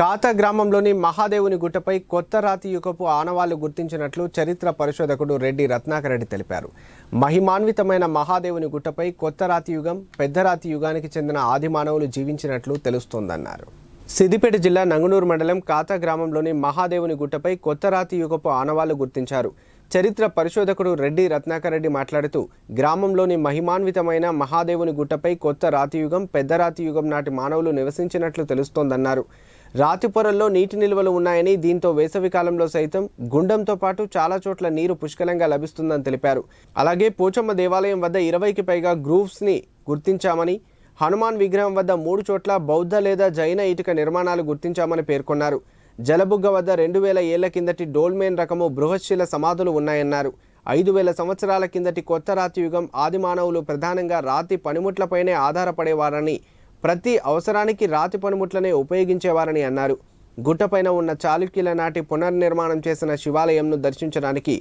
కాత గ్రామంలోని మహాదేవుని గుట్టపై కొత్త రాతి యుగపు ఆనవాళ్ళు గుర్తించినట్లు చరిత్ర పరిశోధకుడు రెడ్డి రత్నాకర్ రెడ్డి తెలిపారు. మహిమాన్వితమైన మహాదేవుని గుట్టపై కొత్త రాతి యుగం పెద్ద రాతి యుగానికి చెందిన ఆది మానవులు జీవించినట్లు తెలుస్తోందన్నారు. సిద్దిపేట జిల్లా నంగునూరు మండలం కాత గ్రామంలోని మహాదేవుని గుట్టపై కొత్త రాతి యుగపు ఆనవాళ్ళు గుర్తించారు. చరిత్ర పరిశోధకుడు రెడ్డి రత్నాకర్ రెడ్డి మాట్లాడుతూ గ్రామంలోని మహిమాన్వితమైన మహాదేవుని గుట్టపై కొత్త రాతియుగం పెద్ద రాతి యుగం నాటి మానవులు నివసించినట్లు తెలుస్తోందన్నారు. రాతి పొరల్లో నీటి నిల్వలు ఉన్నాయని దీంతో వేసవికాలంలో సైతం గుండంతో పాటు చాలా చోట్ల నీరు పుష్కలంగా లభిస్తుందని తెలిపారు. అలాగే పోచమ్మ దేవాలయం వద్ద ఇరవైకి పైగా గ్రూవ్స్ని గుర్తించామని హనుమాన్ విగ్రహం వద్ద మూడు చోట్ల బౌద్ధ లేదా జైన ఇటుక నిర్మాణాలు గుర్తించామని పేర్కొన్నారు. జలబుగ్గ వద్ద రెండు వేల ఏళ్ళ కిందటి డోల్మేన్ రకము బృహశిల సమాధులు ఉన్నాయన్నారు. ఐదు వేల సంవత్సరాల కిందటి కొత్త రాతి యుగం ఆది మానవులు ప్రధానంగా రాతి పనిముట్లపైనే ఆధారపడేవారని ప్రతి అవసరానికి రాతి పనిముట్లనే ఉపయోగించేవారని అన్నారు. గుట్టపైన ఉన్న చాళుక్యుల నాటి పునర్నిర్మాణం చేసిన శివాలయంను దర్శించడానికి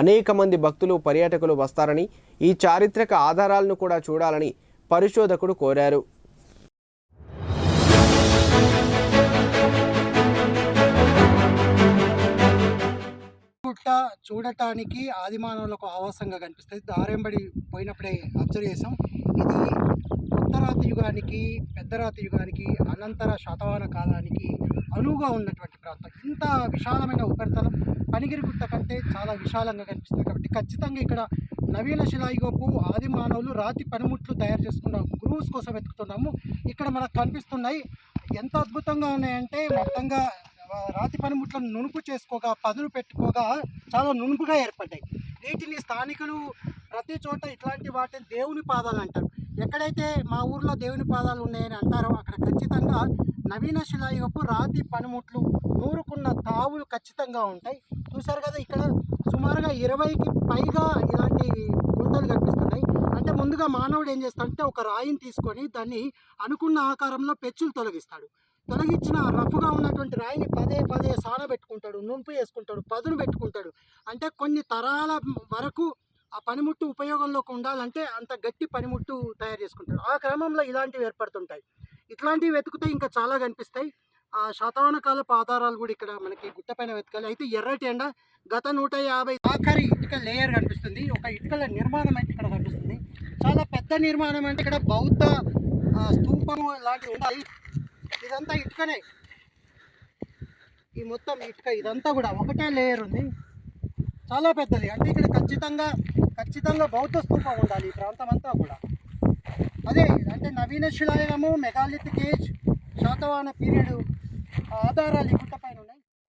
అనేక మంది భక్తులు పర్యాటకులు వస్తారని ఈ చారిత్రక ఆధారాలను కూడా చూడాలని పరిశోధకుడు కోరారు. చూడటానికి ఆదిమానవులకు ఆవాసంగా కనిపిస్తుంది. దారెంబడి పోయినప్పుడే అబ్జర్వ్ చేసాం ఇది ఉత్తరాతి యుగానికి పెద్దరాతి యుగానికి అనంతర శాతవాహన కాలానికి అనువుగా ఉన్నటువంటి ప్రాంతం. ఇంత విశాలమైన ఉపరితలం పనిగిరి గుట్ట కంటే చాలా విశాలంగా కనిపిస్తుంది కాబట్టి ఖచ్చితంగా ఇక్కడ నవీన శిలాయుగపు ఆది మానవులు రాతి పనిముట్లు తయారు చేసుకున్న గ్రూవ్స్ కోసం వెతుకుతున్నాము. ఇక్కడ మనకు కనిపిస్తున్నాయి. ఎంత అద్భుతంగా ఉన్నాయంటే మొత్తంగా రాతి పనిముట్లను నునుపు చేసుకోగా పదును పెట్టుకోగా చాలా నునుపుగా ఏర్పడ్డాయి. వీటిని స్థానికులు ప్రతి చోట ఇట్లాంటి వాటిని దేవుని పాదాలు అంటారు. ఎక్కడైతే మా ఊర్లో దేవుని పాదాలు ఉన్నాయని అంటారో అక్కడ ఖచ్చితంగా నవీన శిలాయుగపు రాతి పనిముట్లు నూరుకున్న తావులు ఖచ్చితంగా ఉంటాయి. చూసారు కదా ఇక్కడ సుమారుగా ఇరవైకి పైగా ఇలాంటి గుంటలు కనిపిస్తున్నాయి. అంటే ముందుగా మానవుడు ఏం చేస్తాడంటే ఒక రాయిని తీసుకొని దాన్ని అనుకున్న ఆకారంలో పెచ్చులు తొలగిస్తాడు. తొలగించిన రఫ్గా ఉన్నటువంటి రాయిని పదే పదే సానబెట్టుకుంటాడు నుంపు వేసుకుంటాడు పదును పెట్టుకుంటాడు. అంటే కొన్ని తరాల వరకు ఆ పనిముట్టు ఉపయోగంలోకి ఉండాలంటే అంత గట్టి పనిముట్టు తయారు చేసుకుంటాడు. ఆ క్రమంలో ఇలాంటివి ఏర్పడుతుంటాయి. ఇట్లాంటివి వెతికితే ఇంకా చాలా కనిపిస్తాయి. ఆ శాతవాహన కాలపు ఆధారాలు కూడా ఇక్కడ మనకి గుట్టపైన వెతకాలి. అయితే ఎర్రటి ఎండ గత నూట యాభై ఆఖరి ఇటుక లేయర్ కనిపిస్తుంది. ఒక ఇటుకల నిర్మాణం అయితే ఇక్కడ కనిపిస్తుంది. చాలా పెద్ద నిర్మాణం అంటే ఇక్కడ బౌద్ధ స్తూపము లాంటివి ఉన్నాయి. ఇదంతా ఇటుకనే. ఈ మొత్తం ఇటుక ఇదంతా కూడా ఒకటే లేయర్ ఉంది. చాలా పెద్దది. అంటే ఇక్కడ ఖచ్చితంగా ఖచ్చితంగా బౌద్ధ స్థూపం ఉండాలి ఈ ప్రాంతం అంతా కూడా. అదే అంటే నవీన శిలాయనము మెగాలిత్ కేజ్ శాతవాహన పీరియడ్ ఆధారాలు ఈ